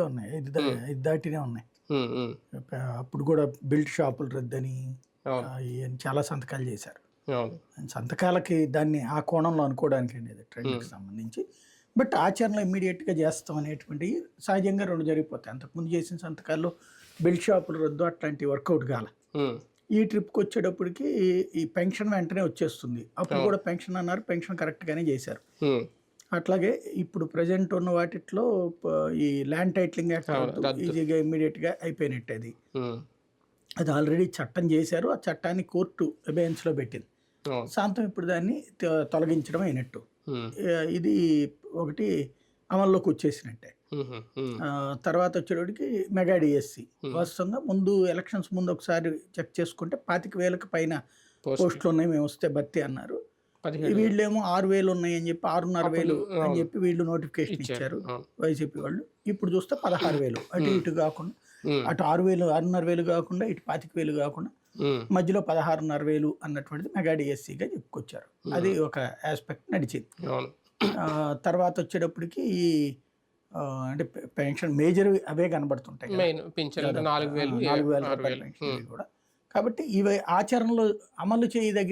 ఉన్నాయి. ఐదు దా- ఐదు దాటినే ఉన్నాయి. అప్పుడు కూడా బిల్ట్ షాపులు రద్దని చాలా సంతకాలు చేశారు. సంతకాలకి దాన్ని ఆ కోణంలో అనుకోవడానికి అనేది ట్రెండ్కి సంబంధించి. బట్ ఆచరణలో ఇమ్మీడియట్గా చేస్తాం అనేటువంటి సహజంగా రెండు జరిగిపోతాయి. అంతకుముందు చేసిన సంతకాల్లో బెల్ట్ షాపులు రద్దు అట్లాంటి వర్కౌట్ కాల. ఈ ట్రిప్కి వచ్చేటప్పటికి ఈ పెన్షన్ వెంటనే వచ్చేస్తుంది. అప్పుడు కూడా పెన్షన్ అన్నారు. పెన్షన్ కరెక్ట్గానే చేశారు. అట్లాగే ఇప్పుడు ప్రజెంట్ ఉన్న వాటిట్లో ఈ ల్యాండ్ టైటిలింగ్ యాక్ట్ ఈజీగా ఇమ్మీడియట్గా అయిపోయినట్టు అది. అది ఆల్రెడీ చట్టం చేశారు ఆ చట్టాన్ని కోర్టు అబేయన్స్లో పెట్టింది. శాంతం ఇప్పుడు దాన్ని తొలగించడం అయినట్టు. ఇది ఒకటి అమల్లోకి వచ్చేసినట్టే. తర్వాత వచ్చేటప్పటికి మెగా డిఎస్సి. వాస్తవంగా ముందు ఎలక్షన్స్ ముందు ఒకసారి చెక్ చేసుకుంటే పాతిక వేలకు పైన పోస్ట్ పోస్టులు ఉన్నాయి మేము వస్తే భర్తీ అన్నారు. వీళ్ళేమో ఆరు వేలు ఉన్నాయి అని చెప్పి ఆరున్నర వేలు అని చెప్పి వీళ్ళు నోటిఫికేషన్ ఇచ్చారు. వైసీపీ వాళ్ళు. ఇప్పుడు చూస్తే పదహారు వేలు. అటు ఇటు కాకుండా అటు ఆరు వేలు ఆరున్నర వేలు కాకుండా ఇటు పాతిక వేలు కాకుండా మధ్యలో పదహారున్నర వేలు అన్నటువంటిది మెగా డిఎస్సిగా చెప్పుకొచ్చారు. అది ఒక ఆస్పెక్ట్ నడిచింది. తర్వాత వచ్చేటప్పటికి ఈ అంటే పెన్షన్ మేజర్ అవే కనబడుతుంటాయి నాలుగు వేలు నాలుగు వేల రూపాయల పెన్షన్ కూడా. కాబట్టి ఇవి ఆచరణలో అమలు చేయదగిన